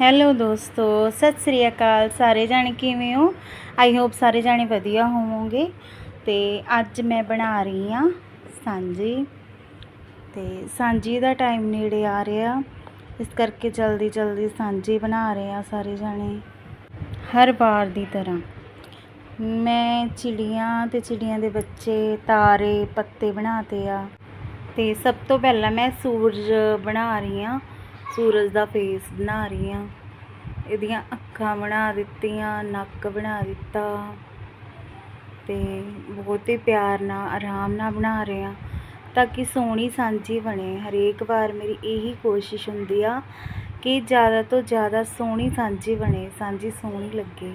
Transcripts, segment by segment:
Hello ਦੋਸਤੋ, ਸਤਿ ਸ੍ਰੀ ਅਕਾਲ ਸਾਰੇ ਜਾਣੇ, ਕਿਵੇਂ ਹੋ? ਆਈ ਹੋਪ ਸਾਰੇ ਜਾਣੇ ਵਧੀਆ ਹੋਵੋਗੇ। ਤੇ ਅੱਜ ਮੈਂ ਬਣਾ ਰਹੀ ਆ ਸਾਂਜੀ ਤੇ ਸਾਂਜੀ ਦਾ ਟਾਈਮ ਨੇੜੇ ਆ ਰਿਹਾ। ਇਸ ਕਰਕੇ ਜਲਦੀ ਜਲਦੀ ਸਾਂਜੀ ਬਣਾ ਰਹੇ ਆ ਸਾਰੇ ਜਾਣੇ। ਹਰ ਵਾਰ ਦੀ ਤਰ੍ਹਾਂ। ਮੈਂ ਚਿੜੀਆਂ ਤੇ ਚਿੜੀਆਂ ਦੇ ਬੱਚੇ ਤਾਰੇ, ਪੱਤੇ ਬਣਾਤੇ ਆ। ਤੇ ਸਭ ਤੋਂ ਪਹਿਲਾਂ ਮੈਂ ਸੂਰਜ ਬਣਾ ਰਹੀ ਆ ਸੂਰਜ ਦਾ ਫੇਸ ਬਣਾ ਰਹੀ ਹਾਂ ਇਹਦੀਆਂ ਅੱਖਾਂ ਬਣਾ ਦਿੱਤੀਆਂ, ਨੱਕ ਬਣਾ ਦਿੱਤਾ ਤੇ ਬਹੁਤ ਹੀ ਪਿਆਰ ਨਾਲ, ਆਰਾਮ ਨਾਲ ਬਣਾ ਰਹੇ। ਹਾਂ ਤਾਂ ਕਿ ਸੋਹਣੀ ਸਾਂਝੀ ਬਣੇ। ਹਰੇਕ ਵਾਰ ਮੇਰੀ ਇਹੀ ਕੋਸ਼ਿਸ਼ ਹੁੰਦੀ ਆ ਕਿ ਜ਼ਿਆਦਾ ਤੋਂ ਜ਼ਿਆਦਾ ਸੋਹਣੀ ਸਾਂਝੀ ਬਣੇ, ਸਾਂਝੀ ਸੋਹਣੀ ਲੱਗੇ,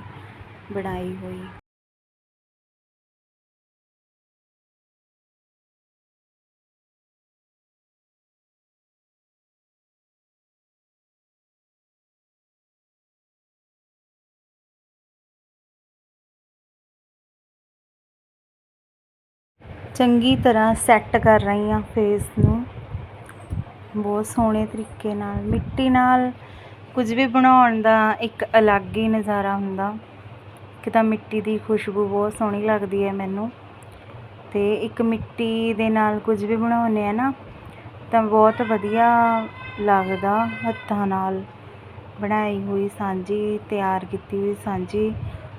ਬਣਾਈ ਹੋਈ। ਚੰਗੀ ਤਰ੍ਹਾਂ ਸੈੱਟ ਕਰ ਰਹੀ ਹਾਂ ਫੇਸ ਨੂੰ। ਬਹੁਤ ਸੋਹਣੇ ਤਰੀਕੇ ਨਾਲ। ਮਿੱਟੀ ਨਾਲ ਕੁਝ ਵੀ ਬਣਾਉਣ ਦਾ ਇੱਕ ਅਲੱਗ ਹੀ ਨਜ਼ਾਰਾ ਹੁੰਦਾ। ਇੱਕ ਤਾਂ ਮਿੱਟੀ ਦੀ ਖੁਸ਼ਬੂ ਬਹੁਤ ਸੋਹਣੀ ਲੱਗਦੀ ਹੈ ਮੈਨੂੰ। ਤੇ ਇੱਕ ਮਿੱਟੀ ਦੇ ਨਾਲ ਕੁਝ ਵੀ ਬਣਾਉਂਦੇ ਆ ਨਾ, ਤਾਂ ਬਹੁਤ ਵਧੀਆ ਲੱਗਦਾ ਹੱਥਾਂ ਨਾਲ। ਬਣਾਈ ਹੋਈ ਸਾਂਝੀ, ਤਿਆਰ ਕੀਤੀ ਹੋਈ ਸਾਂਝੀ,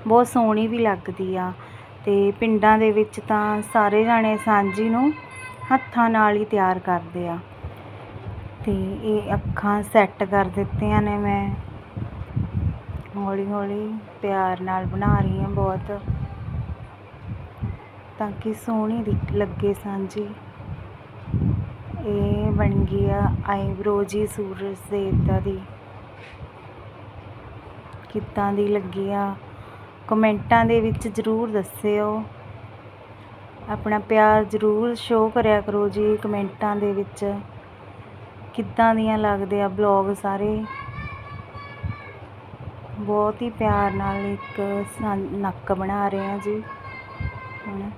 ਬਹੁਤ ਸੋਹਣੀ ਵੀ ਲੱਗਦੀ ਆ। ਅਤੇ ਪਿੰਡਾਂ ਦੇ ਵਿੱਚ ਤਾਂ ਸਾਰੇ ਜਾਣੇ ਸਾਂਝੀ ਨੂੰ ਹੱਥਾਂ ਨਾਲ ਹੀ ਤਿਆਰ ਕਰਦੇ ਆ। ਅਤੇ ਇਹ ਅੱਖਾਂ ਸੈੱਟ ਕਰ ਦਿੱਤੀਆਂ ਨੇ ਮੈਂ। ਹੌਲੀ ਹੌਲੀ ਪਿਆਰ ਨਾਲ ਬਣਾ ਰਹੀ ਹਾਂ ਬਹੁਤ, ਤਾਂ ਕਿ ਸੋਹਣੀ ਦਿਖ ਲੱਗੇ ਸਾਂਝੀ। ਇਹ ਬਣ ਗਈ ਆ ਆਈਬ੍ਰੋ ਜੀ ਸੂਰਜ ਦੇਵਤਾ ਦੀ। ਕਿੱਦਾਂ ਦੀ ਲੱਗੀ ਆ ਕਮੈਂਟਾਂ ਦੇ ਵਿੱਚ ਜ਼ਰੂਰ ਦੱਸਿਓ। ਆਪਣਾ ਪਿਆਰ ਜ਼ਰੂਰ ਸ਼ੋਅ ਕਰਿਆ ਕਰੋ ਜੀ ਕਮੈਂਟਾਂ ਦੇ ਵਿੱਚ। ਕਿੱਦਾਂ ਦੀਆਂ ਲੱਗਦੇ ਆ ਬਲੌਗ ਸਾਰੇ? ਬਹੁਤ ਹੀ ਪਿਆਰ ਨਾਲ ਇੱਕ ਨੱਕ ਬਣਾ ਰਹੇ ਆ ਜੀ। ਹੁਣ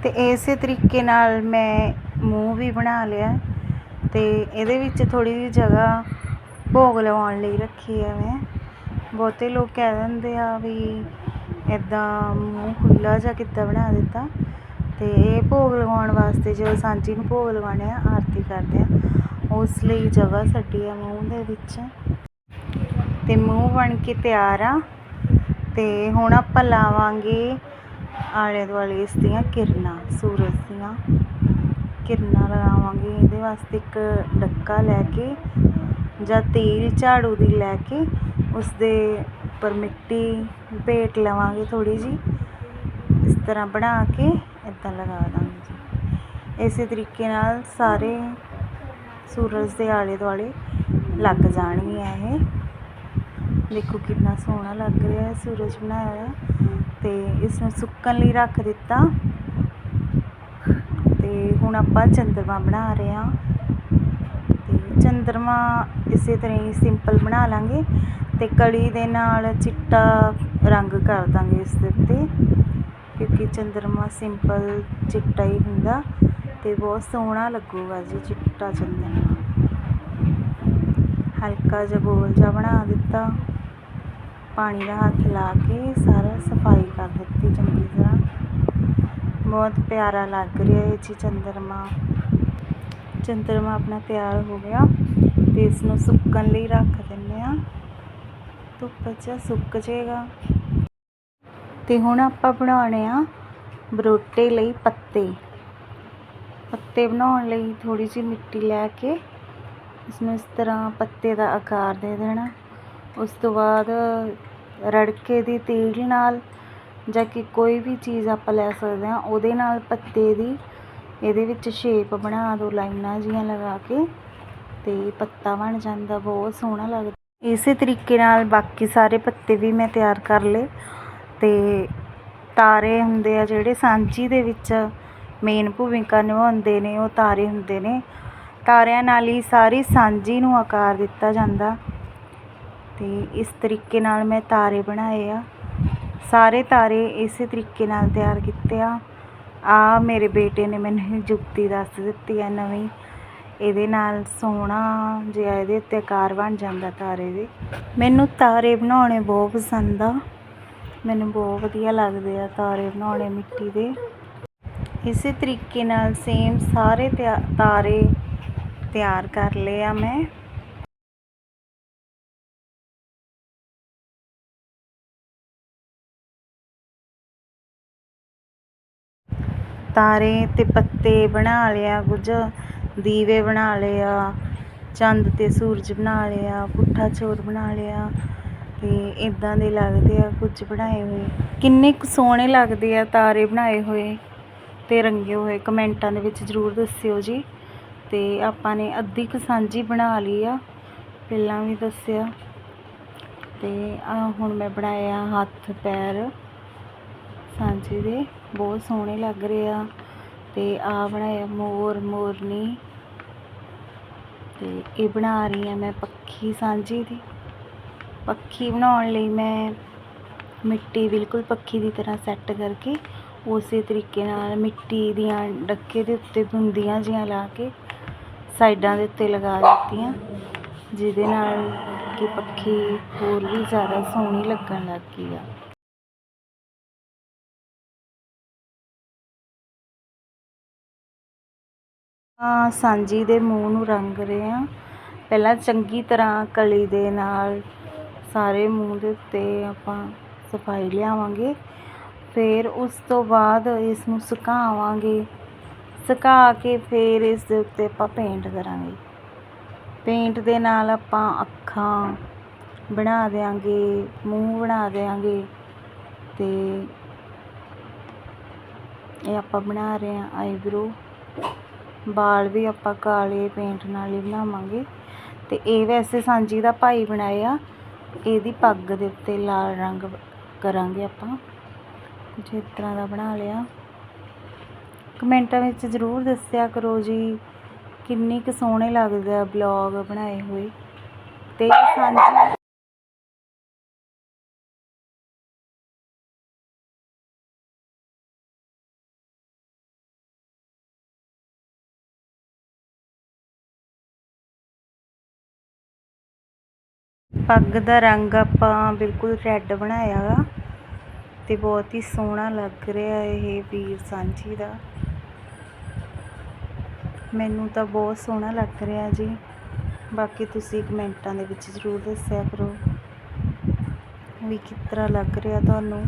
ਅਤੇ ਇਸੇ ਤਰੀਕੇ ਨਾਲ ਮੈਂ ਮੂੰਹ ਵੀ ਬਣਾ ਲਿਆ ਅਤੇ ਇਹਦੇ ਵਿੱਚ ਥੋੜ੍ਹੀ ਜਿਹੀ ਜਗ੍ਹਾ ਭੋਗ ਲਵਾਉਣ ਲਈ ਰੱਖੀ ਹੈ ਮੈਂ। ਬਹੁਤੇ ਲੋਕ ਕਹਿ ਦਿੰਦੇ ਆ ਵੀ ਇੱਦਾਂ ਮੂੰਹ ਖੁੱਲ੍ਹਾ ਜਾਂ ਕਿੱਦਾਂ ਬਣਾ ਦਿੱਤਾ। ਅਤੇ ਇਹ ਭੋਗ ਲਗਾਉਣ ਵਾਸਤੇ ਜਦੋਂ ਸਾਂਝੀ ਨੂੰ ਭੋਗ ਲਗਾਉਣੇ ਆ, ਆਰਤੀ ਕਰਦੇ ਆ, ਉਸ ਲਈ ਜਗ੍ਹਾ ਛੱਡੀ ਆ ਮੂੰਹ ਦੇ ਵਿੱਚ। ਅਤੇ ਮੂੰਹ ਬਣ ਕੇ ਤਿਆਰ ਆ। ਅਤੇ ਹੁਣ ਆਪਾਂ ਲਾਵਾਂਗੇ ਆਲੇ ਦੁਆਲੇ ਇਸ ਦੀਆਂ ਕਿਰਨਾਂ, ਸੂਰਜ ਦੀਆਂ ਕਿਰਨਾਂ ਲਗਾਵਾਂਗੇ। ਇਹਦੇ ਵਾਸਤੇ ਇੱਕ ਡੱਕਾ ਲੈ ਕੇ ਜਾਂ ਤੇਲ ਝਾੜੂ ਦੀ ਲੈ ਕੇ ਉਸ ਦੇ ਉੱਪਰ ਮਿੱਟੀ ਭੇਟ ਲਵਾਂਗੇ ਥੋੜੀ ਜੀ ਇਸ ਤਰ੍ਹਾਂ ਬਣਾ ਕੇ ਇਦਾਂ ਲਗਾ ਦਾਂਗੇ ਜੀ। ਇਸੇ ਤਰੀਕੇ ਨਾਲ ਸਾਰੇ ਸੂਰਜ ਦੇ ਆਲੇ ਦੁਆਲੇ ਲੱਗ ਜਾਣਗੀਆਂ ਇਹ। ਦੇਖੋ ਕਿੰਨਾ ਸੋਹਣਾ ਲੱਗ ਰਿਹਾ ਹੈ, ਸੂਰਜ ਬਣਾਇਆ ਹੋਇਆ। ਤੇ ਇਸ ਨੂੰ ਸੁੱਕਣ ਲਈ ਰੱਖ ਦਿੱਤਾ। ਤੇ ਹੁਣ ਆਪਾਂ ਚੰਦਰਮਾ ਬਣਾ ਰਹੇ ਹਾਂ। ਤੇ ਚੰਦਰਮਾ ਇਸੇ ਤਰ੍ਹਾਂ ਹੀ ਸਿੰਪਲ ਬਣਾ ਲਾਂਗੇ ਤੇ ਕੜੀ ਦੇ ਨਾਲ ਚਿੱਟਾ ਰੰਗ ਕਰ ਦਾਂਗੇ ਇਸ ਦੇ ਉੱਤੇ, ਕਿਉਂਕਿ ਚੰਦਰਮਾ ਸਿੰਪਲ ਚਿੱਟਾ ਹੀ ਹੁੰਦਾ ਤੇ ਬਹੁਤ ਸੋਹਣਾ ਲੱਗੂਗਾ ਜੀ ਚਿੱਟਾ ਚੰਦਰਮਾ। ਹਲਕਾ ਜਿਹਾ ਗੋਲ ਜਿਹਾ ਬਣਾ ਦਿੱਤਾ। ਪਾਣੀ ਦਾ ਹੱਥ ਲਾ ਕੇ ਸਾਰਾ ਸਫ਼ਾਈ ਕਰ ਦਿੱਤੀ ਚੰਗੀ ਤਰ੍ਹਾਂ। ਬਹੁਤ ਪਿਆਰਾ ਲੱਗ ਰਿਹਾ ਹੈ ਜੀ ਚੰਦਰਮਾ। ਚੰਦਰਮਾ ਆਪਣਾ ਤਿਆਰ ਹੋ ਗਿਆ ਤੇ ਇਸ ਨੂੰ ਸੁੱਕਣ ਲਈ ਰੱਖ ਦਿੰਦੇ ਆ ਧੁੱਪ 'ਚ ਸੁੱਕ ਜਾਏਗਾ। ਤੇ ਹੁਣ ਆਪਾਂ ਬਣਾਉਣੇ ਆ ਬਰੋਟੇ ਲਈ ਪੱਤੇ। ਪੱਤੇ ਬਣਾਉਣ ਲਈ ਥੋੜੀ ਜਿਹੀ ਮਿੱਟੀ ਲੈ ਕੇ ਇਸ ਨੂੰ ਇਸ ਤਰ੍ਹਾਂ ਪੱਤੇ ਦਾ ਆਕਾਰ ਦੇ ਦੇਣਾ। ਉਸ ਤੋਂ ਬਾਅਦ ਰੜਕੇ ਦੀ ਤੀਲ ਨਾਲ ਜਾਂ ਕਿ ਕੋਈ ਵੀ ਚੀਜ਼ ਆਪਾਂ ਲੈ ਸਕਦੇ ਹਾਂ, ਉਹਦੇ ਨਾਲ ਪੱਤੇ ਦੀ ਇਹਦੇ ਵਿੱਚ ਸ਼ੇਪ ਬਣਾ ਦਿਓ ਲਾਈਨਾਂ ਜੀਆਂ ਲਗਾ ਕੇ ਅਤੇ ਪੱਤਾ ਬਣ ਜਾਂਦਾ, ਬਹੁਤ ਸੋਹਣਾ ਲੱਗਦਾ। ਇਸੇ ਤਰੀਕੇ ਨਾਲ ਬਾਕੀ ਸਾਰੇ ਪੱਤੇ ਵੀ ਮੈਂ ਤਿਆਰ ਕਰ ਲਏ ਅਤੇ ਤਾਰੇ ਹੁੰਦੇ ਆ ਜਿਹੜੇ ਸਾਂਝੀ ਦੇ ਵਿੱਚ ਮੇਨ ਭੂਮਿਕਾ ਨਿਭਾਉਂਦੇ ਨੇ, ਉਹ ਤਾਰੇ ਹੁੰਦੇ ਨੇ। ਤਾਰਿਆਂ ਨਾਲ ਹੀ ਸਾਰੀ ਸਾਂਝੀ ਨੂੰ ਆਕਾਰ ਦਿੱਤਾ ਜਾਂਦਾ। ਅਤੇ ਇਸ ਤਰੀਕੇ ਨਾਲ ਮੈਂ ਤਾਰੇ ਬਣਾਏ ਆ। ਸਾਰੇ ਤਾਰੇ ਇਸੇ ਤਰੀਕੇ ਨਾਲ ਤਿਆਰ ਕੀਤੇ ਆ। ਆ ਮੇਰੇ ਬੇਟੇ ਨੇ ਮੈਨੂੰ ਜੁਗਤੀ ਦੱਸ ਦਿੱਤੀ ਹੈ ਨਵੀਂ। ਇਹਦੇ ਨਾਲ ਸੋਹਣਾ ਜਿਹਾ ਇਹਦੇ ਉੱਤੇ ਆਕਾਰ ਬਣ ਜਾਂਦਾ ਤਾਰੇ ਦੇ। ਮੈਨੂੰ ਤਾਰੇ ਬਣਾਉਣੇ ਬਹੁਤ ਪਸੰਦ ਆ। ਮੈਨੂੰ ਬਹੁਤ ਵਧੀਆ ਲੱਗਦੇ ਆ ਤਾਰੇ ਬਣਾਉਣੇ ਮਿੱਟੀ ਦੇ। ਇਸੇ ਤਰੀਕੇ ਨਾਲ ਸੇਮ ਸਾਰੇ ਤਿਆ- ਤਾਰੇ ਤਿਆਰ ਕਰ ਲਏ ਆ ਮੈਂ। ਤਾਰੇ ਅਤੇ ਪੱਤੇ ਬਣਾ ਲਿਆ ਕੁਝ ਦੀਵੇ ਬਣਾ ਲਏ ਆ, ਚੰਦ ਅਤੇ ਸੂਰਜ ਬਣਾ ਲਿਆ ਪੁੱਠਾ ਚੋਰ ਬਣਾ ਲਿਆ ਅਤੇ ਇੱਦਾਂ ਦੇ ਲੱਗਦੇ ਆ ਕੁਝ ਬਣਾਏ ਹੋਏ। ਕਿੰਨੇ ਕੁ ਸੋਹਣੇ ਲੱਗਦੇ ਆ ਤਾਰੇ ਬਣਾਏ ਹੋਏ ਅਤੇ ਰੰਗੇ ਹੋਏ, ਕਮੈਂਟਾਂ ਦੇ ਵਿੱਚ ਜ਼ਰੂਰ ਦੱਸਿਓ ਜੀ। ਅਤੇ ਆਪਾਂ ਨੇ ਅੱਧੀ ਕੁ ਸਾਂਝੀ ਬਣਾ ਲਈ ਆ, ਪਹਿਲਾਂ ਵੀ ਦੱਸਿਆ। ਅਤੇ ਆ ਹੁਣ ਮੈਂ ਬਣਾਇਆ ਹੱਥ ਪੈਰ ਸਾਂਝੇ ਦੇ। ਬਹੁਤ ਸੋਹਣੇ ਲੱਗ ਰਹੇ ਆ। ਤੇ ਆ ਬਣਾਇਆ ਮੋਰ, ਮੋਰਨੀ। ਤੇ ਇਹ ਬਣਾ ਰਹੀ ਆ ਮੈਂ ਪੱਖੀ ਸਾਂਝੀ ਦੀ। ਪੱਖੀ ਬਣਾਉਣ ਲਈ ਮੈਂ ਮਿੱਟੀ ਬਿਲਕੁਲ ਪੱਖੀ ਦੀ ਤਰ੍ਹਾਂ ਸੈੱਟ ਕਰਕੇ ਉਸੇ ਤਰੀਕੇ ਨਾਲ ਮਿੱਟੀ ਦੀਆਂ ਡੱਕੇ ਦੇ ਉੱਤੇ ਬੁੰਦੀਆਂ ਜਿਹੀਆਂ ਲਾ ਕੇ ਸਾਈਡਾਂ ਦੇ ਉੱਤੇ ਲਗਾ ਦਿੱਤੀਆਂ, ਜਿਹਦੇ ਨਾਲ ਕਿ ਪੱਖੀ ਹੋਰ ਵੀ ਜ਼ਿਆਦਾ ਸੋਹਣੀ ਲੱਗਣ ਲੱਗ ਗਈ ਆ। ਸਾਂਝੀ ਦੇ ਮੂੰਹ ਨੂੰ ਰੰਗ ਰਹੇ ਹਾਂ। ਪਹਿਲਾਂ ਚੰਗੀ ਤਰ੍ਹਾਂ ਕਲੀ ਦੇ ਨਾਲ ਸਾਰੇ ਮੂੰਹ ਦੇ ਉੱਤੇ ਆਪਾਂ ਸਫ਼ਾਈ ਲਿਆਵਾਂਗੇ। ਫਿਰ ਉਸ ਤੋਂ ਬਾਅਦ ਇਸ ਨੂੰ ਸੁਕਾਵਾਂਗੇ। ਸੁਕਾ ਕੇ ਫਿਰ ਇਸ ਦੇ ਉੱਤੇ ਆਪਾਂ ਪੇਂਟ ਕਰਾਂਗੇ। ਪੇਂਟ ਦੇ ਨਾਲ ਆਪਾਂ ਅੱਖਾਂ ਬਣਾ ਦੇਾਂਗੇ ਮੂੰਹ ਬਣਾ ਦੇਾਂਗੇ ਤੇ ਇਹ ਆਪਾਂ ਬਣਾ ਰਹੇ ਹਾਂ ਆਈਬ੍ਰੋ ਵਾਲ ਵੀ ਆਪਾਂ ਕਾਲੇ ਪੇਂਟ ਨਾਲ ਹੀ ਬਣਾਵਾਂਗੇ। ਤੇ ਇਹ ਵੈਸੇ ਸਾਂਝੀ ਦਾ ਭਾਈ ਬਣਾਇਆ ਇਹਦੀ ਪੱਗ ਦੇ ਉੱਤੇ ਲਾਲ ਰੰਗ ਕਰਾਂਗੇ ਆਪਾਂ। ਕੁਝ ਇਸ ਤਰ੍ਹਾਂ ਦਾ ਬਣਾ ਲਿਆ। ਕਮੈਂਟਾਂ ਵਿੱਚ ਜ਼ਰੂਰ ਦੱਸਿਆ ਕਰੋ ਜੀ, ਕਿੰਨੀ ਕੁ ਸੋਹਣੇ ਲੱਗਦੇ ਆ ਬਲੌਗ ਬਣਾਏ ਹੋਏ। ਤੇ ਸਾਂਝੀ ਪੱਗ ਦਾ ਰੰਗ ਆਪਾਂ ਬਿਲਕੁਲ ਰੈੱਡ ਬਣਾਇਆ ਵਾ ਤੇ ਬਹੁਤ ਹੀ ਸੋਹਣਾ ਲੱਗ ਰਿਹਾ ਇਹ ਵੀਰ ਸਾਂਝੀ ਦਾ। ਮੈਨੂੰ ਤਾਂ ਬਹੁਤ ਸੋਹਣਾ ਲੱਗ ਰਿਹਾ ਜੀ। ਬਾਕੀ ਤੁਸੀਂ ਕਮੈਂਟਾਂ ਦੇ ਵਿੱਚ ਜ਼ਰੂਰ ਦੱਸਿਆ ਕਰੋ ਵੀ ਕਿਸ ਤਰ੍ਹਾਂ ਲੱਗ ਰਿਹਾ ਤੁਹਾਨੂੰ।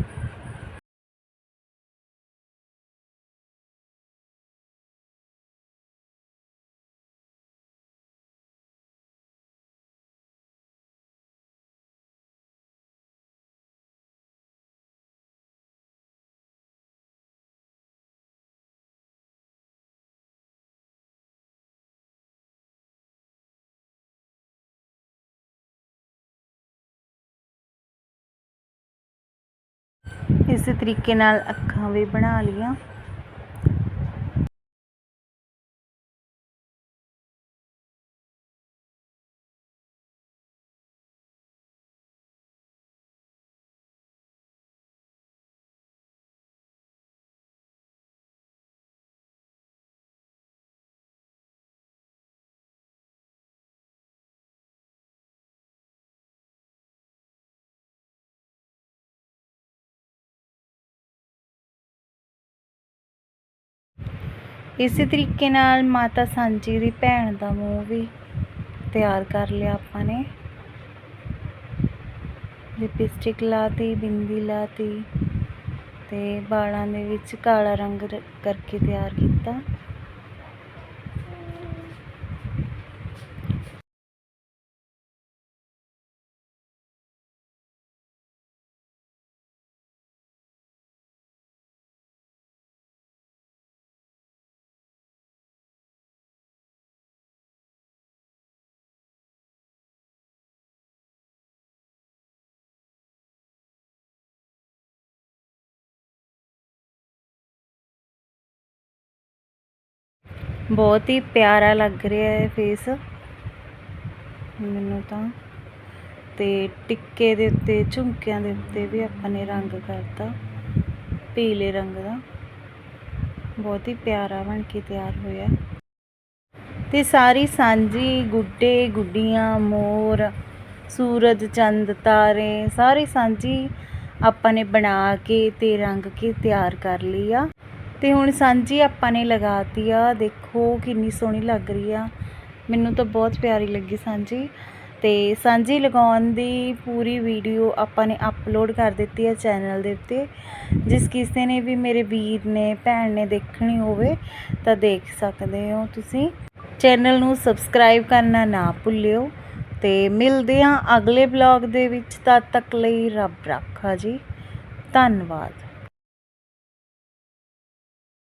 ਇਸੇ ਤਰੀਕੇ ਨਾਲ ਅੱਖਾਂ ਵੀ ਬਣਾ ਲਈਆਂ। ਇਸੇ ਤਰੀਕੇ ਨਾਲ ਮਾਤਾ ਸਾਂਝੀ ਦੀ ਭੈਣ ਦਾ ਮੂੰਹ ਵੀ ਤਿਆਰ ਕਰ ਲਿਆ ਆਪਾਂ ਨੇ। ਲਿਪਸਟਿਕ ਲਾਤੀ, ਬਿੰਦੀ ਲਾਤੀ ਤੇ ਵਾਲਾਂ ਦੇ ਵਿੱਚ ਕਾਲਾ ਰੰਗ ਕਰਕੇ ਤਿਆਰ ਕੀਤਾ। ਬਹੁਤ ਹੀ ਪਿਆਰਾ ਲੱਗ ਰਿਹਾ ਹੈ ਫੇਸ ਮੈਨੂੰ ਤਾਂ। ਤੇ ਟਿੱਕੇ ਦੇ ਉੱਤੇ, ਝੁਮਕਿਆਂ ਦੇ ਉੱਤੇ ਵੀ ਆਪਾਂ ਨੇ ਰੰਗ ਕਰਤਾ। ਪੀਲੇ ਰੰਗ ਦਾ। ਬਹੁਤ ਹੀ ਪਿਆਰਾ ਬਣ ਕੇ ਤਿਆਰ ਹੋਇਆ। ਤੇ ਸਾਰੀ ਸਾਂਝੀ ਗੁੱਡੇ, ਗੁੱਡੀਆਂ, ਮੋਰ, ਸੂਰਜ, ਚੰਦ, ਤਾਰੇ, ਸਾਰੀ ਸਾਂਝੀ ਆਪਾਂ ਨੇ ਬਣਾ ਕੇ ਤੇ ਰੰਗ ਕੇ ਤਿਆਰ ਕਰ ਲਈ ਆ। ਤੇ ਹੁਣ ਸਾਂਝੀ ਆਪਾਂ ਨੇ ਲਗਾਤੀ ਆ, ਦੇਖੋ ਕਿੰਨੀ ਸੋਹਣੀ ਲੱਗ ਰਹੀ ਆ। ਮੈਨੂੰ ਤਾਂ ਬਹੁਤ ਪਿਆਰੀ ਲੱਗੀ ਸਾਂਝੀ ਤੇ ਸਾਂਝੀ ਲਗਾਉਣ ਦੀ ਪੂਰੀ ਵੀਡੀਓ ਆਪਾਂ ਨੇ ਅਪਲੋਡ ਕਰ ਦਿੱਤੀ ਹੈ ਚੈਨਲ ਦੇ ਉੱਤੇ। ਜਿਸ ਕਿਸੇ ਨੇ ਵੀ ਮੇਰੇ ਵੀਰ ਨੇ, ਭੈਣ ਨੇ ਦੇਖਣੀ ਹੋਵੇ ਤਾਂ ਦੇਖ ਸਕਦੇ ਹੋ ਤੁਸੀਂ। ਚੈਨਲ ਨੂੰ ਸਬਸਕ੍ਰਾਈਬ ਕਰਨਾ ਨਾ ਭੁੱਲਿਓ ਤੇ ਮਿਲਦੇ ਹਾਂ ਅਗਲੇ ਬਲੌਗ ਦੇ ਵਿੱਚ। ਤਦ ਤੱਕ ਲਈ ਰੱਬ ਰਾਖਾ ਜੀ। ਧੰਨਵਾਦ।